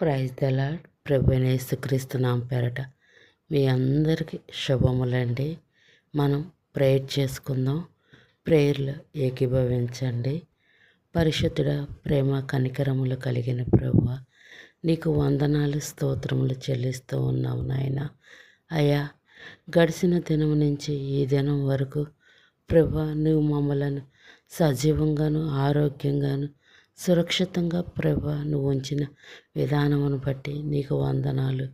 Praise the Lord ప్రభు నామ పేరట మీ అందరికీ శుభములండి. మనం ప్రేయర్ చేసుకుందాం. ప్రేయర్లు ఏకీభవించండి. పరిశుద్ధుడ ప్రేమ కనికరములు కలిగిన ప్రభు నీకు వందనాలు స్తోత్రములు చెల్లిస్తూ ఉన్నావు నాయన. అయ్యా గడిచిన దినం నుంచి ఈ దినం వరకు ప్రభా నువ్వు మమ్మలను సజీవంగాను ఆరోగ్యంగాను సురక్షితంగా ప్రభ నువ్వు ఉంచిన విధానమును బట్టి నీకు వందనాలు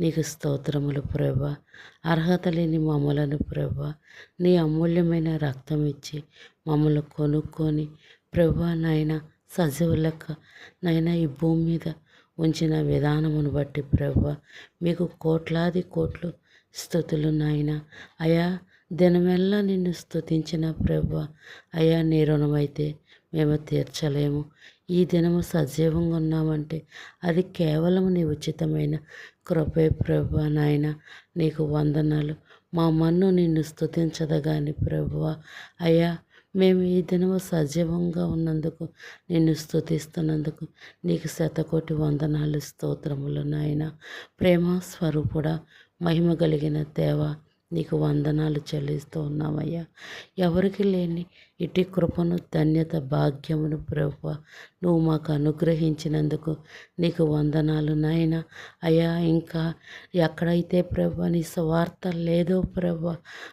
నీకు స్తోత్రములు ప్రభ. అర్హత లేని మమ్మలను ప్రభ నీ అమూల్యమైన రక్తం ఇచ్చి మమ్మల్ని కొనుక్కొని ప్రభా నాయన సజీవులక నాయన ఈ భూమి మీద ఉంచిన విధానమును బట్టి ప్రభ మీకు కోట్లాది కోట్లు స్థుతులు నాయన. అయా దినమెల్లా నిన్ను స్థుతించిన ప్రభ అయా నీ రుణమైతే మేము తీర్చలేము. ఈ దినము సజీవంగా ఉన్నామంటే అది కేవలం నీ ఉచితమైన కృపే ప్రభు నాయన. నీకు వందనాలు. మా మన్ను నిన్ను స్థుతించదగాని ప్రభువ అయ్యా మేము ఈ దినము సజీవంగా ఉన్నందుకు నిన్ను స్థుతిస్తున్నందుకు నీకు శతకోటి వందనాలు స్తోత్రములు నాయన. ప్రేమ స్వరూపుడ మహిమ కలిగిన దేవా నీకు వందనాలు చెల్లిస్తూ ఉన్నామయ్యా ఎవరికి లేని ఇటు కృపను ధన్యత భాగ్యమును ప్రభు నువ్వు మాకు అనుగ్రహించినందుకు నీకు వందనాలు నాయన. అయ్యా ఇంకా ఎక్కడైతే ప్రభు నీ స్వార్థ లేదో ప్రభు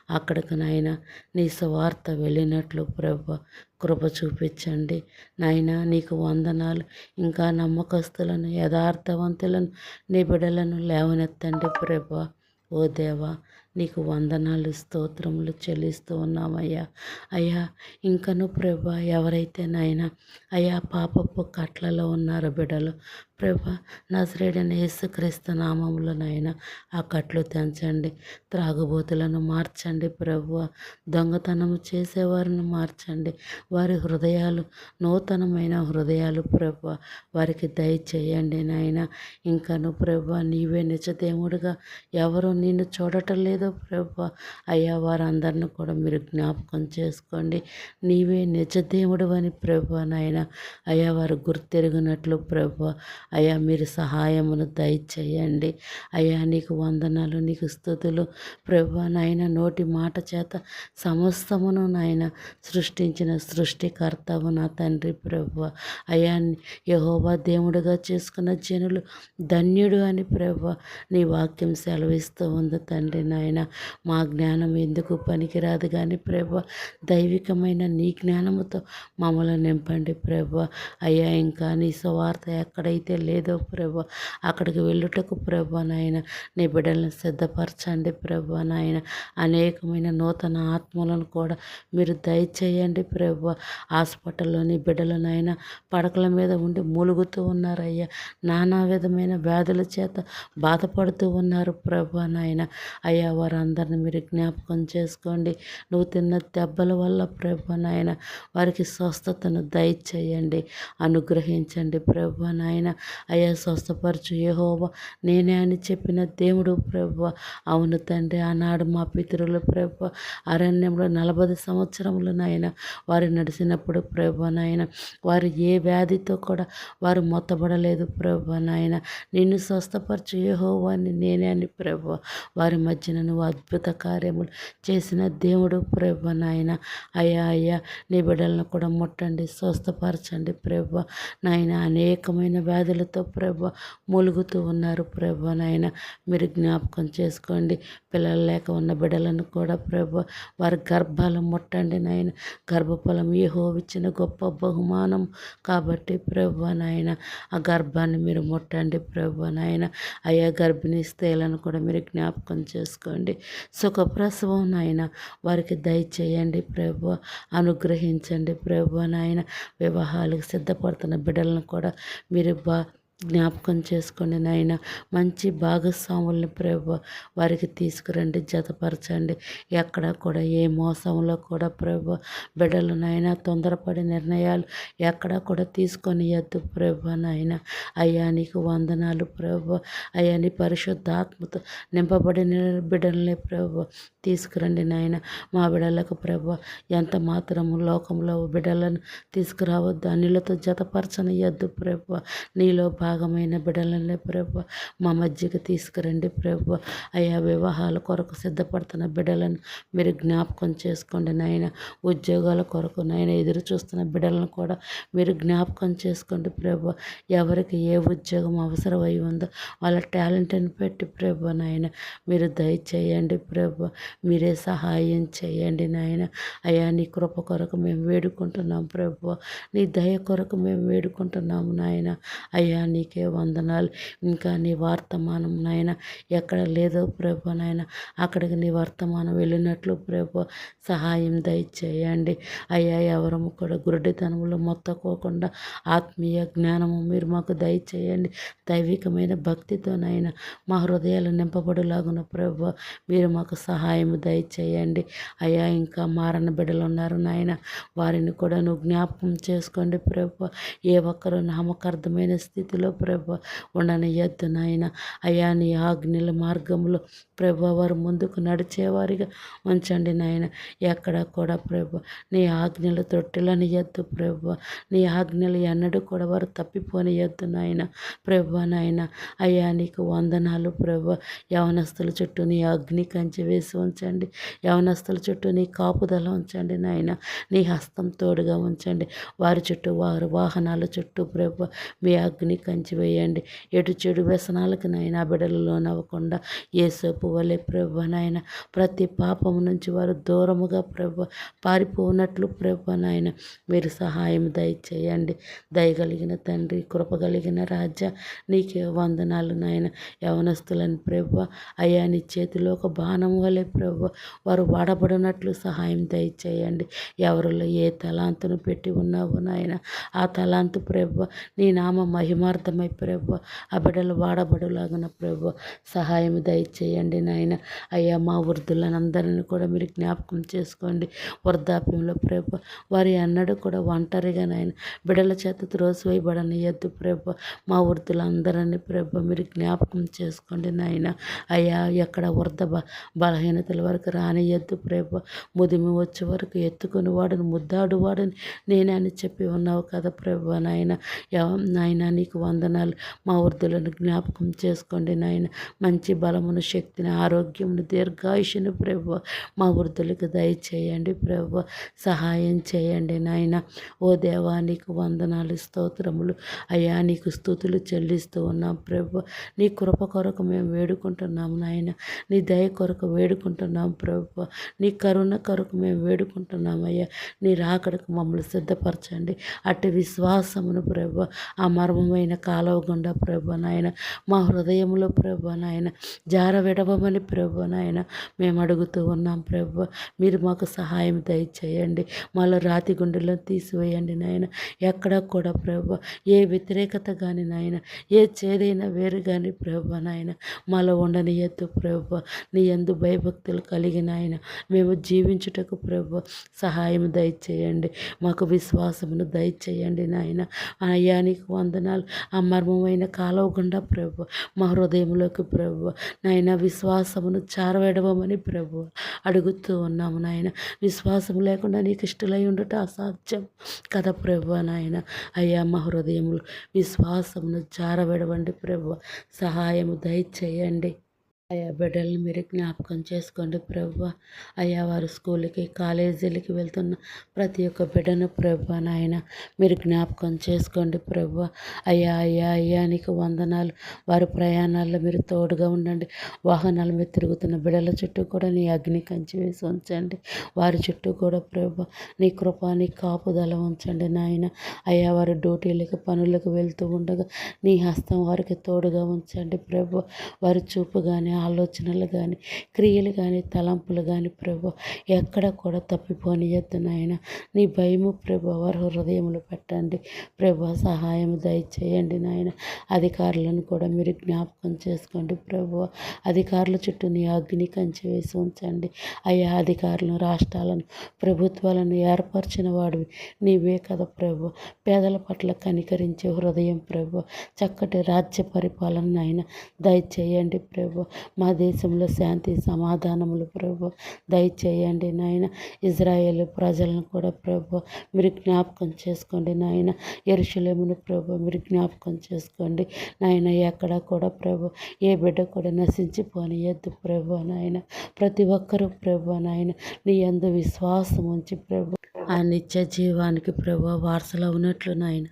అక్కడికి నాయన నీ స్వార్థ వెళ్ళినట్లు ప్రభు కృప చూపించండి. నాయన నీకు వందనాలు ఇంకా నమ్మకస్తులను యథార్థవంతులను నీ బిడలను లేవనెత్తండి ప్రభు ఓ దేవా నీకు వందనాలు స్తోత్రములు చెల్లిస్తూ ఉన్నామయ్యా. అయ్యా ఇంకను ప్రభా ఎవరైతే నాయన అయ్యా పాపపు కట్లలో ఉన్నారో బిడ్డలు. ప్రభా నజరేడని యేసుక్రీస్తు నామంలో ఆ కట్లు తెంచండి త్రాగుబోతులను మార్చండి ప్రభు. దొంగతనము చేసేవారిని మార్చండి వారి హృదయాలు నూతనమైన హృదయాలు ప్రభు. వారికి దయచేయండి నాయన. ఇంకను ప్రభు నీవే నిజదేవుడిగా. ఎవరు నిన్ను చూడటం లేదో ప్రభు. అయ్యా వారందరిని కూడా మీరు జ్ఞాపకం చేసుకోండి. నీవే నిజదేవుడు అని ప్రభు నాయన. అయ్యా వారు గుర్తెరిగినట్లు ప్రభు. అయ్యా మీరు సహాయమును దయచేయండి. అయ్యా నీకు వందనాలు నీకు స్థుతులు. ప్రభు నాయన నోటి మాట చేత సమస్తమును నాయన సృష్టించిన సృష్టికర్తవు నా తండ్రి ప్రభు. అయ్యా యహోబా దేవుడుగా చేసుకున్న జనులు ధన్యుడు అని ప్రభు నీ వాక్యం సెలవిస్తూ ఉంది తండ్రి నాయన. మా జ్ఞానం ఎందుకు పనికిరాదు కానీ ప్రభు దైవికమైన నీ జ్ఞానముతో మమ్మల్ని నింపండి ప్రభు. అయ్యా ఇంకా నీ స్వార్థ ఎక్కడైతే లేదో ప్రభు అక్కడికి వెళ్ళుటకు ప్రభు నాయన నీ బిడ్డలను సిద్ధపరచండి ప్రభు నాయన. అనేకమైన నూతన ఆత్మలను కూడా మీరు దయచేయండి ప్రభు. హాస్పిటల్లోని బిడ్డలనైనా పడకల మీద ఉండి మూలుగుతూ ఉన్నారయ్యా. నానా విధమైన వ్యాధుల చేత బాధపడుతూ ఉన్నారు ప్రభా నాయన. అయ్యా వారందరిని మీరు జ్ఞాపకం చేసుకోండి. నువ్వు తిన్న దెబ్బల వల్ల ప్రభు నాయన వారికి స్వస్థతను దయచేయండి. అనుగ్రహించండి ప్రభు నాయన. అయ్యా స్వస్థపరచు యహోవ. నేనే అని చెప్పిన దేవుడు ప్రభు అవును తండ్రి ఆనాడు మా పితరులు ప్రభు అరణ్యంలో నలభై సంవత్సరములు నాయన వారు నడిచినప్పుడు ప్రభు నాయన వారు ఏ వ్యాధితో కూడా వారు మొత్తబడలేదు ప్రభు నాయన. నిన్ను స్వస్థపరచు యహోవాని నేనే అని ప్రభు వారి మధ్యన నువ్వు అద్భుత కార్యములు చేసిన దేవుడు ప్రభు నాయన. అయ్యా అయ్యా నీ బిడ్డలను కూడా ముట్టండి స్వస్థపరచండి ప్రభు నాయన అనేకమైన వ్యాధులు పిల్లలతో ప్రభ మూలుగుతూ ఉన్నారు ప్రభ నాయన. మీరు జ్ఞాపకం చేసుకోండి. పిల్లలు లేక ఉన్న బిడ్డలను కూడా ప్రభ వారి గర్భాలు ముట్టండి నాయన. గర్భఫలం ఏ హోవిచ్చిన గొప్ప బహుమానం కాబట్టి ప్రభ నాయన ఆ గర్భాన్ని మీరు ముట్టండి ప్రభ నాయన. అయ్యా గర్భిణీ స్త్రీలను కూడా మీరు జ్ఞాపకం చేసుకోండి. సుఖప్రసవం నాయన వారికి దయచేయండి ప్రభు. అనుగ్రహించండి ప్రభు నాయన. వివాహాలకు సిద్ధపడుతున్న బిడ్డలను కూడా మీరు బా జ్ఞాపకం చేసుకోండి నాయన. మంచి భాగస్వాముల్ని ప్రభు వారికి తీసుకురండి జతపరచండి. ఎక్కడ కూడా ఏ మోసంలో కూడా ప్రభు బిడ్డలు నాయన తొందరపడి నిర్ణయాలు ఎక్కడ కూడా తీసుకొని ఎద్దు ప్రభు నాయన. అయ్యా నీకు వందనాలు ప్రభు. అయ్యా నీ పరిశుద్ధాత్మతో నింపబడిన బిడ్డల్ని ప్రభు తీసుకురండి నాయన. మా బిడ్డలకు ప్రభు ఎంత మాత్రము లోకంలో బిడ్డలను తీసుకురావద్దు అన్నిలతో జతపరచని ఎద్దు ప్రభు. నీలో భాగమైన బిడ్డలనే ప్రభు మా మధ్యకి తీసుకురండి ప్రభు. అయా వివాహాల కొరకు సిద్ధపడుతున్న బిడ్డలను మీరు జ్ఞాపకం చేసుకోండి నాయన. ఉద్యోగాల కొరకు నాయన ఎదురు చూస్తున్న బిడ్డలను కూడా మీరు జ్ఞాపకం చేసుకోండి ప్రభు. ఎవరికి ఏ ఉద్యోగం అవసరమై ఉందో వాళ్ళ టాలెంట్ని పెట్టి ప్రభు నాయన మీరు దయచేయండి ప్రభు. మీరే సహాయం చేయండి నాయన. అయా నీ కృప కొరకు మేము వేడుకుంటున్నాం ప్రభు. నీ దయ కొరకు మేము వేడుకుంటున్నాము నాయన. అయ్యా నీకే వందనాలు. ఇంకా నీ వర్తమానం నాయన ఎక్కడ లేదో ప్రభు నాయన అక్కడికి నీ వర్తమానం వెళ్ళినట్లు ప్రభు సహాయం దయచేయండి. అయ్యా ఎవరము కూడా గురుడితనములో మొత్తకోకుండా ఆత్మీయ జ్ఞానము మీరు మాకు దయచేయండి. దైవికమైన భక్తితోనైనా మా హృదయాలు నింపబడులాగున ప్రభు మీరు మాకు సహాయం దయచేయండి. అయ్యా ఇంకా మారని బిడ్డలు ఉన్నారు నాయన. వారిని కూడా నువ్వు జ్ఞాపకం చేసుకోండి ప్రభు. ఏ ఒక్కరు నామకార్థమైన స్థితిలో ప్రభు? ఉండనియద్దు నాయన అయ్యా నీ ఆజ్ఞల మార్గంలో ప్రభు వారు ముందుకు నడిచేవారిగా ఉంచండి నాయన. ఎక్కడ కూడా ప్రభు నీ ఆజ్ఞలు తొట్టిలనియద్దు ప్రభ నీ ఆజ్ఞలు ఎన్నడూ కూడా వారు తప్పిపోనియద్దు నాయన. ప్రభు నాయన అయ్యా నీకు వందనాలు ప్రభు. యవనస్తుల చుట్టూ నీ అగ్ని కంచి వేసి ఉంచండి. యవనస్తుల చుట్టూ నీ కాపుదల ఉంచండి నాయన. నీ హస్తం తోడుగా ఉంచండి. వారి చుట్టూ వారి వాహనాల చుట్టూ ప్రభు మీ అగ్ని కంచి వేయండి ఎటు చెడు వ్యసనాలకు నైనా బిడలు లోనవ్వకుండా ఏసేపు వలె ప్రభు నాయన ప్రతి పాపం నుంచి వారు దూరముగా ప్రభు పారిపోనట్లు ప్రభు నాయన మీరు సహాయం దయచేయండి. దయగలిగిన తండ్రి కృపగలిగిన రాజా నీకే వందనాలు నాయన. యవనస్తులని ప్రభు అయ్యా నీ చేతిలో ఒక బాణం వలె ప్రభు వారు వాడబడినట్లు సహాయం దయచేయండి. ఎవరిలో ఏ తలాంతును పెట్టి ఉన్నావు నాయన ఆ తలాంతు ప్రభు నీ నామ అర్థమై ప్రభు ఆ బిడ్డలు వాడబడులాగిన ప్రభు సహాయం దయచేయండి నాయన. అయ్యా మా వృద్ధులందరినీ కూడా మీరు జ్ఞాపకం చేసుకోండి. వృద్ధాప్యంలో ప్రభు వారి అన్నడు కూడా ఒంటరిగా నాయన. బిడ్డల చేత త్రోసివేయబడనియద్దు ప్రభు. మా వృద్ధులందరినీ ప్రభు మీరు జ్ఞాపకం చేసుకోండి నాయన. అయ్యా ఎక్కడ వృద్ధ బ బలహీనతల వరకు రానియద్దు ప్రభు. ముదిమి వచ్చే వరకు ఎత్తుకుని వాడిని ముద్దాడు వాడిని. నేనే అని చెప్పి ఉన్నావు కదా ప్రభు నాయన. నాయన నీకు వందనాలు. మా వృద్ధులను జ్ఞాపకం చేసుకోండి నాయన. మంచి బలమును శక్తిని ఆరోగ్యమును దీర్ఘాయుషును ప్రభు మా వృద్ధులకు దయచేయండి ప్రభు సహాయం చేయండి నాయన. ఓ దేవా నీకు వందనాలు స్తోత్రములు. అయ్యా నీకు స్థుతులు చెల్లిస్తూ ఉన్నాం ప్రభు నీ కృప కొరకు మేము వేడుకుంటున్నాం నాయన. నీ దయ కొరకు వేడుకుంటున్నాం ప్రభు నీ కరుణ కొరకు మేము వేడుకుంటున్నాం అయ్యా. నీ రాకడకు మమ్మల్ని సిద్ధపరచండి. అట్టి విశ్వాసమును ప్రభు ఆ మర్మమైన కాలువ గుండా ప్రభు నాయన మా హృదయంలో ప్రభు నాయన జార విడవమని ప్రభు నాయన మేము అడుగుతూ ఉన్నాం ప్రభు. మీరు మాకు సహాయం దయచేయండి మాలో రాతి గుండెలో తీసివేయండి నాయన. ఎక్కడ కూడా ప్రభు ఏ వ్యతిరేకత కానీ నాయన ఏ చేదైనా వేరు కానీ ప్రభు నాయన మాలో ఎత్తు ప్రభు. నీ ఎందు భయభక్తులు కలిగిన ఆయన మేము జీవించుటకు ప్రభు సహాయం దయచేయండి మాకు విశ్వాసమును దయచేయండి నాయన. అయ్యా నీకు వందనాలు. ఆ మర్మమైన కాలువ గుండా ప్రభు. మా హృదయంలోకి ప్రభు. నాయన విశ్వాసమును చారవేడవమని ప్రభు. అడుగుతూ ఉన్నాము నాయన. విశ్వాసం లేకుండా నీకు ఇష్టలై ఉండట అసాధ్యం కదా ప్రభు నాయన. అయ్యా మా హృదయములు విశ్వాసమును చారవేడవండి ప్రభు. సహాయము దయచేయండి. అయ్యా బిడ్డలను మీరు జ్ఞాపకం చేసుకోండి ప్రభు. అయ్యా వారు స్కూల్కి కాలేజీలకి వెళ్తున్న ప్రతి ఒక్క బిడ్డను ప్రభు నాయన మీరు జ్ఞాపకం చేసుకోండి ప్రభు. అయ్యా అయ్యా అయ్యా నీకు వందనాలు. వారి ప్రయాణాల్లో మీరు తోడుగా ఉండండి. వాహనాల మీద తిరుగుతున్న బిడ్డల చుట్టూ కూడా నీ అగ్ని కంచి వేసి ఉంచండి. వారి చుట్టూ కూడా ప్రభు నీ కృప నీ కాపుదల ఉంచండి నాయన. అయ్యా వారు డ్యూటీలకు పనులకు వెళ్తూ ఉండగా నీ హస్తం వారికి తోడుగా ఉంచండి ప్రభు. వారి చూపుగానే ఆలోచనలు కానీ క్రియలు కానీ తలంపులు కానీ ప్రభు ఎక్కడ కూడా తప్పిపోనియద్దు నాయన. నీ భయము ప్రభు వారి హృదయంలో పెట్టండి. ప్రభు సహాయం దయచేయండి నాయన. అధికారులను కూడా మీరు జ్ఞాపకం చేసుకోండి ప్రభు. అధికారుల చుట్టూ నీ అగ్ని కంచి వేసి ఉంచండి. అయ్యా అధికారులను రాష్ట్రాలను ప్రభుత్వాలను ఏర్పరిచిన వాడివి నీవే కదా ప్రభు. పేదల పట్ల కనికరించే హృదయం ప్రభు. చక్కటి రాజ్య పరిపాలన అయినా దయచేయండి ప్రభు. మా దేశంలో శాంతి సమాధానములు ప్రభు. దయచేయండి నాయన. ఇజ్రాయేల్ ప్రజలను కూడా ప్రభు మీరు జ్ఞాపకం చేసుకోండి నాయన. ఎరుషులేమును ప్రభు మీరు జ్ఞాపకం చేసుకోండి నాయన. ఎక్కడ కూడా ప్రభు ఏ బిడ్డ కూడా నశించిపోనియద్దు ప్రభు నాయన. ప్రతి ఒక్కరూ ప్రభు నాయన నీ అందు విశ్వాసం ఉంచి ప్రభు ఆ నిత్య జీవానికి ప్రభు వారసులు అవునట్లు నాయన.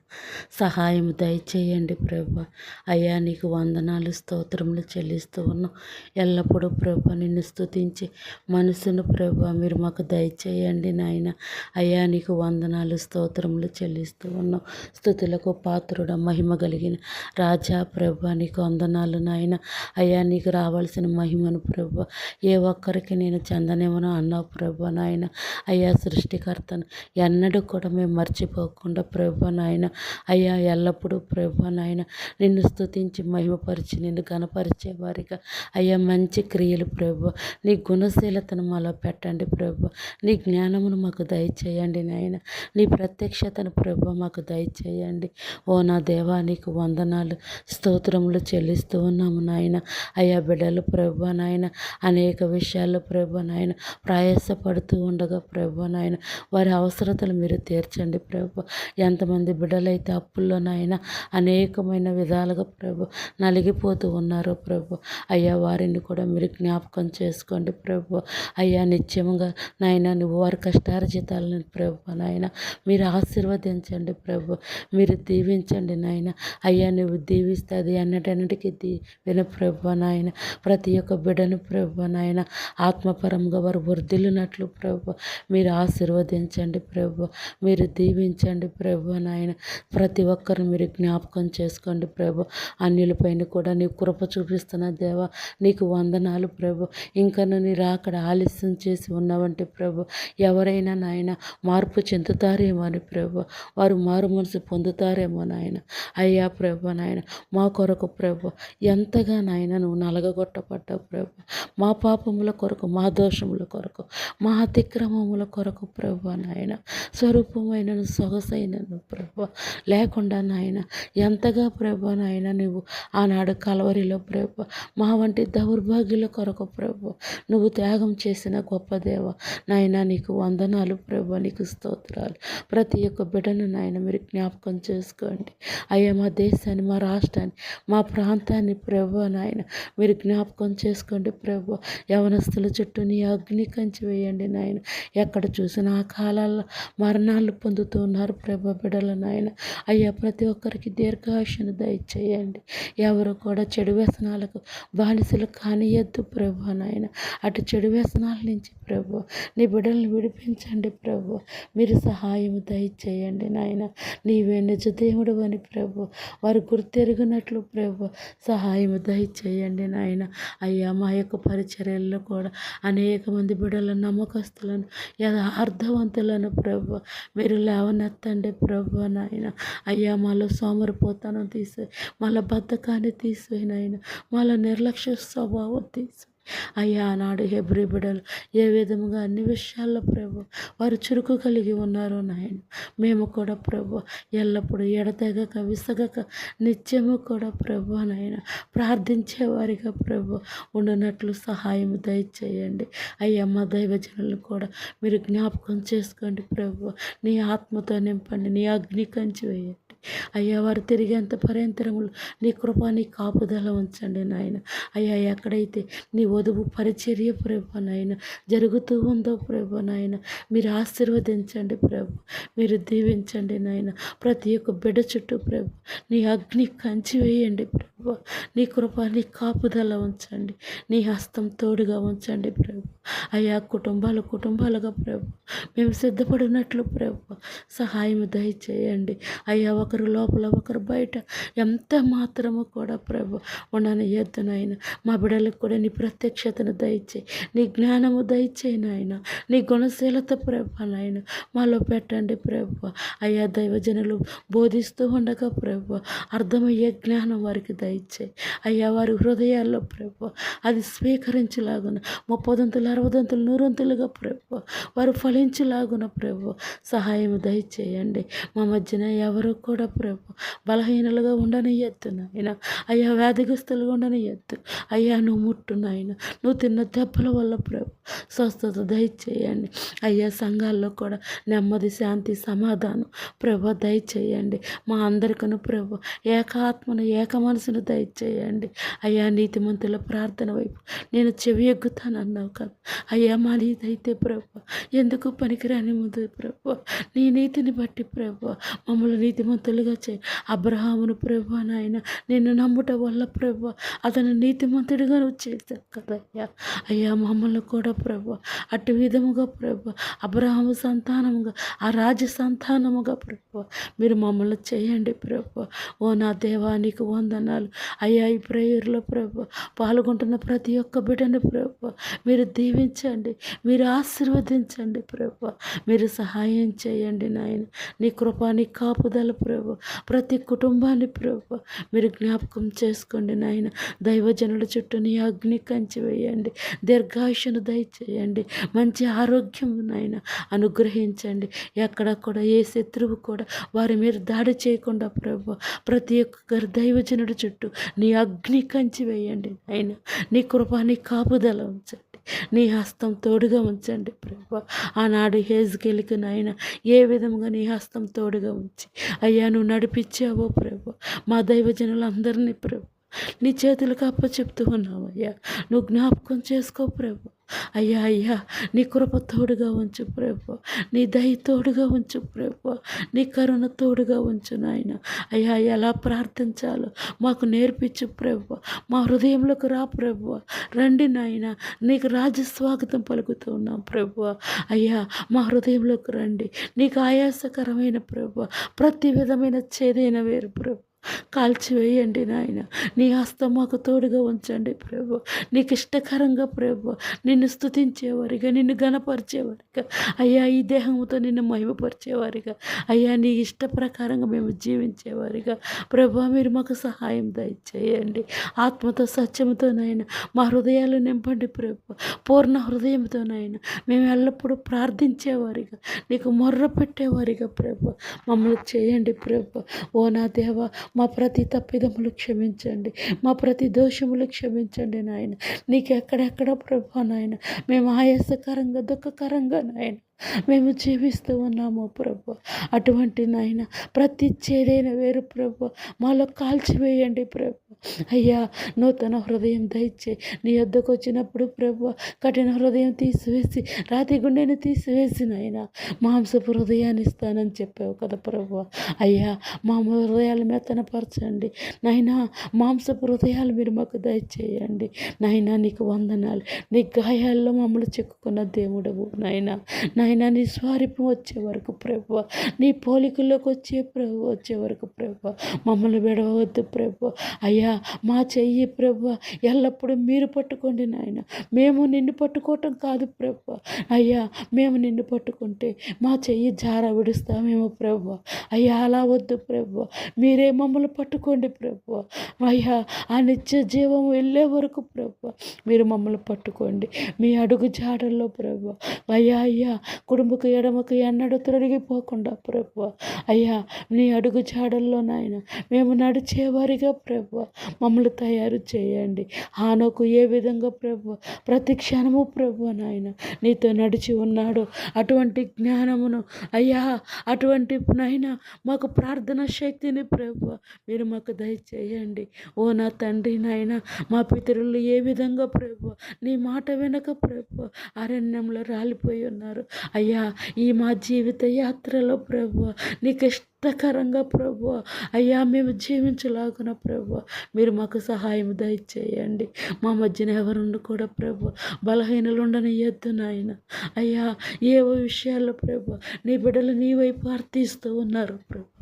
సహాయం దయచేయండి ప్రభు. అయ్యా నీకు వందనాలు స్తోత్రములు చెల్లిస్తూ ఉన్నాం. ఎల్లప్పుడూ ప్రభు నిన్ను స్థుతించి మనసును ప్రభు మీరు మాకు దయచేయండి నాయన. అయ్యా నీకు వందనాలు స్తోత్రములు చెల్లిస్తూ ఉన్నాం. స్థుతులకు పాత్రుడ మహిమ కలిగిన రాజా ప్రభు నీకు వందనాలు నాయన. అయ్యా నీకు రావాల్సిన మహిమను ప్రభు ఏ ఒక్కరికి నేను చెందనేమనో అన్నావు ప్రభు నాయన. అయ్యా సృష్టికర్త సృష్టికర్తను ఎన్నడూ కూడా మేము మర్చిపోకుండా ప్రభు నాయన అయ్యా ఎల్లప్పుడూ ప్రభు నాయన నిన్ను స్తుతించి మహిమపరిచి నిన్ను గణపరిచే వారిగా. అయ్యా మంచి క్రియలు ప్రభు నీ గుణశీలతను మాలో పెట్టండి ప్రభు. నీ జ్ఞానమును మాకు దయచేయండి నాయన. నీ ప్రత్యక్షతను ప్రభు మాకు దయచేయండి. ఓ నా దేవా నీకు వందనాలు స్తోత్రములు చెల్లిస్తూ ఉన్నాము నాయన. అయ్యా బిడ్డలు ప్రభు నాయన అనేక విషయాల్లో ప్రభు నాయన ప్రయాసపడుతూ ఉండగా ప్రభు నాయన వారి అవసరతలు మీరు తీర్చండి ప్రభు. ఎంతమంది బిడ్డలైతే అప్పుల్లోనైనా అనేకమైన విధాలుగా ప్రభు నలిగిపోతూ ఉన్నారు ప్రభు. అయ్యా వారిని కూడా మీరు జ్ఞాపకం చేసుకోండి ప్రభు. అయ్యా నిత్యముగా నాయన నువ్వు వారి కష్టార్జితాలను ప్రభు నాయన మీరు ఆశీర్వదించండి ప్రభు. మీరు దీవించండి నాయన. అయ్యా నువ్వు దీవిస్తే అది అన్నిటన్నిటికీ దీవెన ప్రభు నాయన. ప్రతి ఒక్క బిడ్డను ప్రభు నాయన ఆత్మపరంగా వారు వృద్ధిల్లునట్లు ప్రభు. మీరు ఆశీర్వదించండి ప్రభు. మీరు దీవించండి ప్రభు నాయన. ప్రతి ఒక్కరు మీరు జ్ఞాపకం చేసుకోండి ప్రభు. అన్యులపైన కూడా నీ కృప చూపిస్తున్న దేవ నీకు వందనాలు ప్రభు. ఇంకా నీ రాకడ ఆలస్యం చేసి ఉన్నావంటే ప్రభు. ఎవరైనా నాయన మార్పు చెందుతారేమో అని ప్రభు. వారు మారు మనసు పొందుతారేమో నాయన. అయ్యా ప్రభు నాయన మా కొరకు ప్రభు ఎంతగా నాయన నువ్వు నలగగొట్టబడ్డావు ప్రభు. మా పాపముల కొరకు మా దోషముల కొరకు మా అతిక్రమముల కొరకు ప్రభు నాయన. స్వరూపమైన సొగసైనను ప్రభు. లేకుండా నాయన ఎంతగా ప్రభు నాయన నువ్వు ఆనాడు కలవరిలో ప్రభు. మా వంటి దౌర్భాగ్యుల కొరకు ప్రభు. నువ్వు త్యాగం చేసిన గొప్ప దేవ. నాయన నీకు వందనాలు ప్రభు నీకు స్తోత్రాలు. ప్రతి ఒక్క బిడ్డను నాయన మీరు జ్ఞాపకం చేసుకోండి. అయ్యా మా దేశాన్ని మా రాష్ట్రాన్ని మా ప్రాంతాన్ని ప్రభు నాయన మీరు జ్ఞాపకం చేసుకోండి ప్రభు. యవనస్తుల చుట్టూ నీ అగ్ని కంచి వేయండి నాయన. ఎక్కడ చూసినా ఆకాశం కాలాల్లో మరణాలు పొందుతున్నారు ప్రభు బిడ్డల నాయన. అయ్యా ప్రతి ఒక్కరికి దీర్ఘాయుషను దయచేయండి. ఎవరు కూడా చెడు వ్యసనాలకు బానిసలు కానియద్దు ప్రభు నాయన. అటు చెడు వ్యసనాల నుంచి ప్రభు నీ బిడ్డలను విడిపించండి ప్రభు. మీరు సహాయం దయచేయండి నాయన. నీవే నిజ దేవుడు అని ప్రభు వారు గుర్తెరిగినట్లు ప్రభు సహాయం దయచేయండి నాయన. అయ్యా మా యొక్క పరిచర్యల్లో కూడా అనేక మంది బిడ్డల నమ్మకస్తులను యథార్థవంతులను ప్రభు. మీరు లేవనెత్తండి ప్రభు నాయన. అయ్యా మాలో సోమరిపోతాను తీసే మళ్ళీ బద్ధకాన్ని తీసివేనాయన నాయన. నిర్లక్ష్య స్వభావం తీసి అయ్యా ఆనాడు హెబ్రి బిడలు ఏ విధముగా అన్ని విషయాల్లో ప్రభు వారు చురుకు కలిగి ఉన్నారు నాయన. మేము కూడా ప్రభు ఎల్లప్పుడూ ఎడతెగక విసగక నిత్యము కూడా ప్రభు నాయన ప్రార్థించేవారిగా ప్రభు ఉండునట్లు సహాయం దయచేయండి. అయ్యా మా దైవజనులు కూడా మీరు జ్ఞాపకం చేసుకోండి ప్రభు. నీ ఆత్మతో నింపండి నీ అగ్ని కంచి వేయండి. అయ్యా వారు తిరిగేంత పర్యంతరములు నీ కృప నీ కాపుదల ఉంచండి నాయన. అయ్యా ఎక్కడైతే నీ వధువు పరిచర్య ప్రభు నాయన. జరుగుతూ ఉందో ప్రభు నాయన. మీరు ఆశీర్వదించండి ప్రభు. మీరు దీవించండి నాయన. ప్రతి ఒక్క బిడ్డ చుట్టూ ప్రభు. నీ అగ్ని కంచి వేయండి ప్రభు. నీ కృప నీ కాపుదల ఉంచండి. నీ హస్తం తోడుగా ఉంచండి ప్రభు. అయ్యా కుటుంబాలు కుటుంబాలుగా ప్రభు. మేము సిద్ధపడినట్లు ప్రభు. సహాయం దయచేయండి. అయ్యా ఒకరు లోపల ఒకరు బయట. ఎంత మాత్రము కూడా ప్రభు ఉండని ఎద్దునైనా మా బిడ్డలకు కూడా నీ ప్రత్యక్షతను దయచేయి. నీ జ్ఞానము దయచేయి నాయన. నీ గుణశీలత ప్రభు నాయన. మాలో పెట్టండి ప్రభు. అయ్యా దైవజనులు బోధిస్తూ ఉండగా ప్రభు అర్థమయ్యే జ్ఞానం వారికి దయచేయి. అయ్యా వారి హృదయాల్లో ప్రభు అది స్వీకరించలాగున. ముప్పదంతులు అరవదంతులు నూరంతులుగా ప్రభు వారు ఫలించలాగున ప్రభు. సహాయం దయచేయండి. మా మధ్యన ఎవరు కూడా కూడా ప్రభు బలహీనలుగా ఉండనియద్దు నాయన. అయ్యా వ్యాధిగ్రస్తులుగా ఉండనియద్దు. అయ్యా నువ్వు ముట్టు నాయన. నువ్వు తిన్న దెబ్బల వల్ల ప్రభు స్వస్థత దయచేయండి. అయ్యా సంఘాల్లో కూడా నెమ్మది శాంతి సమాధానం ప్రభు దయచేయండి. మా అందరికను ప్రభు ఏకాత్మను ఏక మనసును దయచేయండి. అయ్యా నీతిమంతుల ప్రార్థన వైపు నేను చెవి ఎగ్గుతానన్నావు కదా. అయ్యా మా నీతైతే ప్రభు ఎందుకు పనికిరాని ముందు ప్రభు? నీ నీతిని బట్టి ప్రభు మమ్మల్ని నీతిమంతులుగా చేయి అబ్రహామును ప్రభు నాయన నిన్ను నమ్ముట వల్ల ప్రభు అతను నీతిమంతుడిగా నువ్వు చేశావు కదయ్యా. అయ్యా మమ్మల్ని కూడా ప్రభు అటు విధముగా ప్రభు అబ్రహాము సంతానముగా ఆ రాజ సంతానముగా ప్రభు మీరు మమ్మల్ని చేయండి ప్రభు. ఓ నా దేవానికి వందనాలు. అయ్యా ఈ ప్రేయర్లో ప్రభు పాల్గొంటున్న ప్రతి ఒక్క బిడ్డను ప్రభు మీరు దీవించండి మీరు ఆశీర్వదించండి ప్రభు. మీరు సహాయం చేయండి నాయన. నీ కృప నీ కాపుదల ప్రభు ప్రభు. ప్రతి కుటుంబాన్ని ప్రభు మీరు జ్ఞాపకం చేసుకోండి నాయన. దైవజనుల చుట్టూ నీ అగ్ని కంచి వేయండి. దీర్ఘాయుషను దయచేయండి. మంచి ఆరోగ్యం నాయన అనుగ్రహించండి. ఎక్కడ కూడా ఏ శత్రువు కూడా వారి మీద దాడి చేయకుండా ప్రభు ప్రతి ఒక్క దైవజనుడి చుట్టూ నీ అగ్ని కంచి వేయండి నాయన. నీ కృప నీ కాపుదల ఉంచండి. నీ హస్తం తోడుగా ఉంచండి ప్రభు. ఆనాడు హేజ్కెళ్ళికి నాయన ఏ విధంగా నీ హస్తం తోడుగా ఉంచి అయ్యా నువ్వు నడిపించావో ప్రభు. మా దైవజనులందరినీ ప్రభు నీ చేతులకు అప్ప చెప్తూ ఉన్నావయ్యా. నువ్వు జ్ఞాపకం చేసుకో ప్రభు. అయ్యా అయ్యా నీ కృప తోడుగా ఉంచు ప్రభు. నీ దయ తోడుగా ఉంచు ప్రభు. నీ కరుణ తోడుగా ఉంచు నాయన. అయ్యా ఎలా ప్రార్థించాలో మాకు నేర్పించు ప్రభు. మా హృదయంలోకి రా ప్రభు. రండి నాయన నీకు రాజస్వాగతం పలుకుతూ ఉన్నాం ప్రభు. అయ్యా మా హృదయంలోకి రండి. నీకు ఆయాసకరమైన ప్రభు. ప్రతి విధమైన చేదైన వేరు ప్రభు. కాల్చివేయండి నాయన. నీ హస్తం మాకు తోడుగా ఉంచండి ప్రభు. నీకు ఇష్టకరంగా ప్రభు. నిన్ను స్థుతించేవారిగా నిన్ను గణపరిచేవారిగా అయ్యా ఈ దేహంతో నిన్ను మహిమపరిచేవారిగా. అయ్యా నీ ఇష్ట ప్రకారంగా మేము జీవించేవారిగా. ప్రభు మీరు మాకు సహాయం దయచేయండి. ఆత్మతో సత్యముతోనైనా మా హృదయాలు నింపండి ప్రభు. పూర్ణ హృదయంతో నాయన మేము ఎల్లప్పుడూ ప్రార్థించేవారిగా. నీకు మొర్ర పెట్టేవారిగా ప్రభు. మమ్మల్ని చేయండి ప్రభు. ఓ నా దేవ మా ప్రతి తప్పిదములు క్షమించండి. మా ప్రతి దోషములు క్షమించండి నాయన. నీకు ఎక్కడెక్కడ ప్రభా నాయన? మేము ఆయాసకరంగా దుఃఖకరంగా నాయన. మేము జీవిస్తూ ఉన్నాము ప్రభు. అటువంటి నాయన ప్రతి చేదైన వేరు ప్రభు. మాలో కాల్చివేయండి ప్రభు. అయ్యా నూతన హృదయం దయచే నీ వద్దకు వచ్చినప్పుడు ప్రభు కఠిన హృదయం తీసివేసి రాతి గుండెని తీసివేసి నాయన మాంసపు హృదయాన్ని ఇస్తానని చెప్పావు కదా ప్రభు. అయ్యా మా హృదయాలు మెత్తనపరచండి. నాయనా మాంసపు హృదయాలు మీరు మాకు దయచేయండి. నాయన నీకు వందనాలు. నీ గాయాల్లో మమ్మల్ని చెక్కుకున్న దేవుడవు నాయన. నాయన నీ స్వారూప్యం వచ్చే వరకు ప్రభు నీ పోలికల్లోకి వచ్చే ప్రభు వచ్చే వరకు ప్రభు. మమ్మల్ని విడవద్దు ప్రభు. అయ్యా మా చెయ్యి ప్రభు ఎల్లప్పుడూ మీరు పట్టుకోండి నాయన. మేము నిన్ను పట్టుకోవటం కాదు ప్రభు. అయ్యా మేము నిన్ను పట్టుకుంటే మా చెయ్యి జార విడుస్తామేమో ప్రభు. అయ్యా అలా వద్దు ప్రభు. మీరే మమ్మల్ని పట్టుకోండి ప్రభు. అయ్యా ఆ నిత్య జీవం వెళ్ళే వరకు ప్రభు మీరు మమ్మల్ని పట్టుకోండి. మీ అడుగు జాడల్లో ప్రభు. అయ్యా అయ్యా కుటుంబకు ఎడమకు ఎన్నడూ తొలగిపోకుండా ప్రభు అయ్యా నీ అడుగు జాడల్లో నాయన మేము నడిచేవారిగా ప్రభు మమ్మల్ని తయారు చేయండి. హానోకు ఏ విధంగా ప్రభు ప్రతి క్షణము ప్రభు నాయన నీతో నడిచి ఉన్నాడు. అటువంటి జ్ఞానమును అయ్యా అటువంటి నాయన మాకు ప్రార్థన శక్తిని ప్రభు మీరు మాకు దయచేయండి. ఓ నా తండ్రి నాయన మా పితరులు ఏ విధంగా ప్రభు నీ మాట వెనక ప్రభు అరణ్యంలో రాలిపోయి ఉన్నారు. అయ్యా ఈ మా జీవిత యాత్రలో ప్రభు నీకు ఇష్టకరంగా ప్రభు అయ్యా మేము జీవించలాగున ప్రభు మీరు మాకు సహాయం దయచేయండి. మా మధ్యన ఎవరుండి కూడా ప్రభు బలహీనలు ఉండనియద్దు నాయన. అయ్యా ఏవో విషయాల్లో ప్రభు నీ బిడ్డలు నీ వైపు అర్థిస్తూ ఉన్నారు ప్రభు.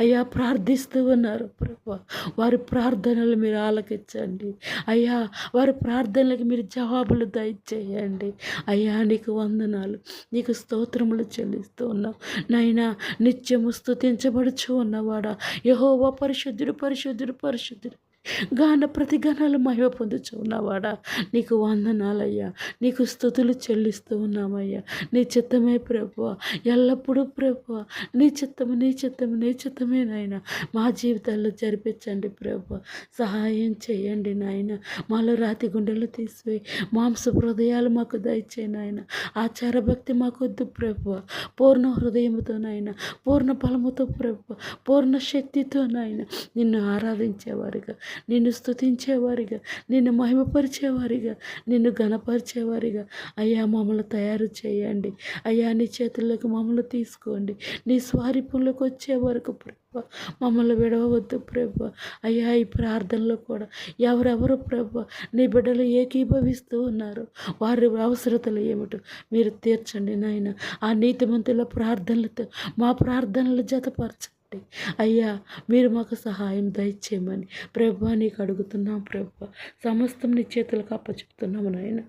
అయ్యా ప్రార్థిస్తూ ఉన్నారు ప్రభు. వారి ప్రార్థనలు మీరు ఆలకించండి. అయ్యా వారి ప్రార్థనలకు మీరు జవాబులు దయచేయండి. అయ్యా నీకు వందనాలు నీకు స్తోత్రములు చెల్లిస్తూ ఉన్నాం. నైనా నిత్యము స్థుతించబడుచు ఉన్నవాడా. యహోవా పరిశుద్ధుడు పరిశుద్ధుడు పరిశుద్ధుడు. గాన ప్రతిగణాలు మహిమ పొందుచు ఉన్నావాడా? నీకు వందనాలయ్యా. నీకు స్థుతులు చెల్లిస్తూ ఉన్నామయ్యా. నీ చిత్తమే ప్రభు ఎల్లప్పుడూ ప్రభు నీ చిత్తము నీ చిత్తము నీ చిత్తమే నాయన. మా జీవితాల్లో జరిపించండి ప్రభు సహాయం చేయండి నాయన. మాలో రాతి గుండెలు తీసివేయి. మాంస హృదయాలు మాకు దయచే నాయన. ఆచార భక్తి మాకు వద్దు ప్రభు పూర్ణ హృదయముతో నాయన. పూర్ణ బలముతో ప్రభు పూర్ణ శక్తితో నాయన. నిన్ను ఆరాధించేవారుగా. నిన్ను స్తుతించేవారిగా నిన్ను మహిమపరిచేవారిగా నిన్ను గణపరిచేవారిగా అయ్యా మమ్మల్ని తయారు చేయండి. అయ్యా నీ చేతుల్లోకి మమ్మల్ని తీసుకోండి. నీ స్వారిపంలోకి వచ్చే వరకు ప్రభ మమ్మల్ని విడవద్దు ప్రభ. అయ్యా ఈ ప్రార్థనలో కూడా ఎవరెవరు ప్రభ నీ బిడ్డలు ఏకీభవిస్తూ ఉన్నారు? వారి అవసరతలు ఏమిటో మీరు తీర్చండి నాయన. ఆ నీతిమంతుల ప్రార్థనలతో మా ప్రార్థనలు జతపరచండి. అయ్యా మీరు మాకు సహాయం దయచేయమని ప్రభు నీకు అడుగుతున్నాం ప్రభు. సమస్తం నీ చేతులకు అప్పచెప్తున్నాము నాయన.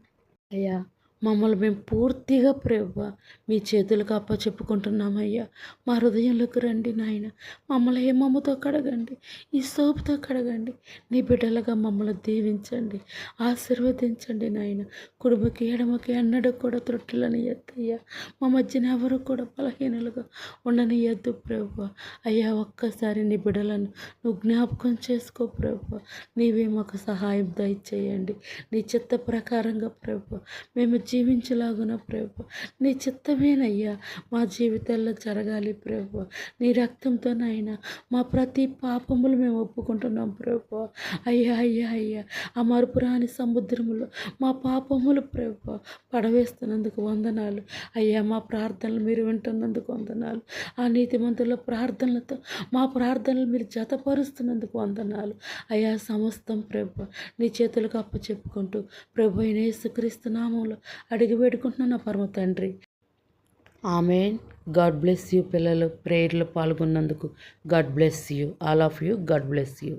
అయ్యా మమ్మల్ని మేము పూర్తిగా ప్రభు మీ చేతులకు అప్పచెప్పుకుంటున్నామయ్యా మా హృదయంలోకి రండి నాయన. మమ్మల్ని హేమమ్మతో కడగండి? ఈ సోపుతో కడగండి. నీ బిడ్డలుగా మమ్మల్ని దీవించండి. ఆశీర్వదించండి నాయన. కుడుముకి ఎడమకి అన్నడు కూడా త్రొట్టులని ఎత్తయ్యా మా మధ్యన ఎవరు కూడా పలహీనలుగా ఉండని ఎద్దు ప్రభు అయ్యా ఒక్కసారి నీ బిడ్డలను నువ్వు జ్ఞాపకం చేసుకో ప్రభు నీవే మాకు సహాయం దయచేయండి. నీ చిత్త ప్రకారంగా ప్రభు మేము జీవించలాగున ప్రభు. నీ చిత్తమేనయ్యా. మా జీవితాల్లో జరగాలి ప్రభు. నీ రక్తంతోనైనా మా ప్రతి పాపములు మేము ఒప్పుకుంటున్నాం ప్రభు. అయ్యా అయ్యా అయ్యా. ఆ మరుపురాని సముద్రములో మా పాపములు ప్రభు పడవేస్తున్నందుకు వందనాలు. అయ్యా మా ప్రార్థనలు మీరు వింటున్నందుకు వందనాలు. ఆ నీతిమంతుల ప్రార్థనలతో మా ప్రార్థనలు మీరు జతపరుస్తున్నందుకు వందనాలు. అయ్యా సమస్తం ప్రభు నీ చేతులకు అప్పచెప్పుకుంటూ ప్రభు అయిన యేసుక్రీస్తు నామంలో అడిగి వేడుకుంటున్నాను నా పరమ తండ్రి. ఆమెన్. గాడ్ బ్లెస్ యూ పిల్లలు ప్రేయర్లో పాల్గొన్నందుకు God bless you. All of you God bless you.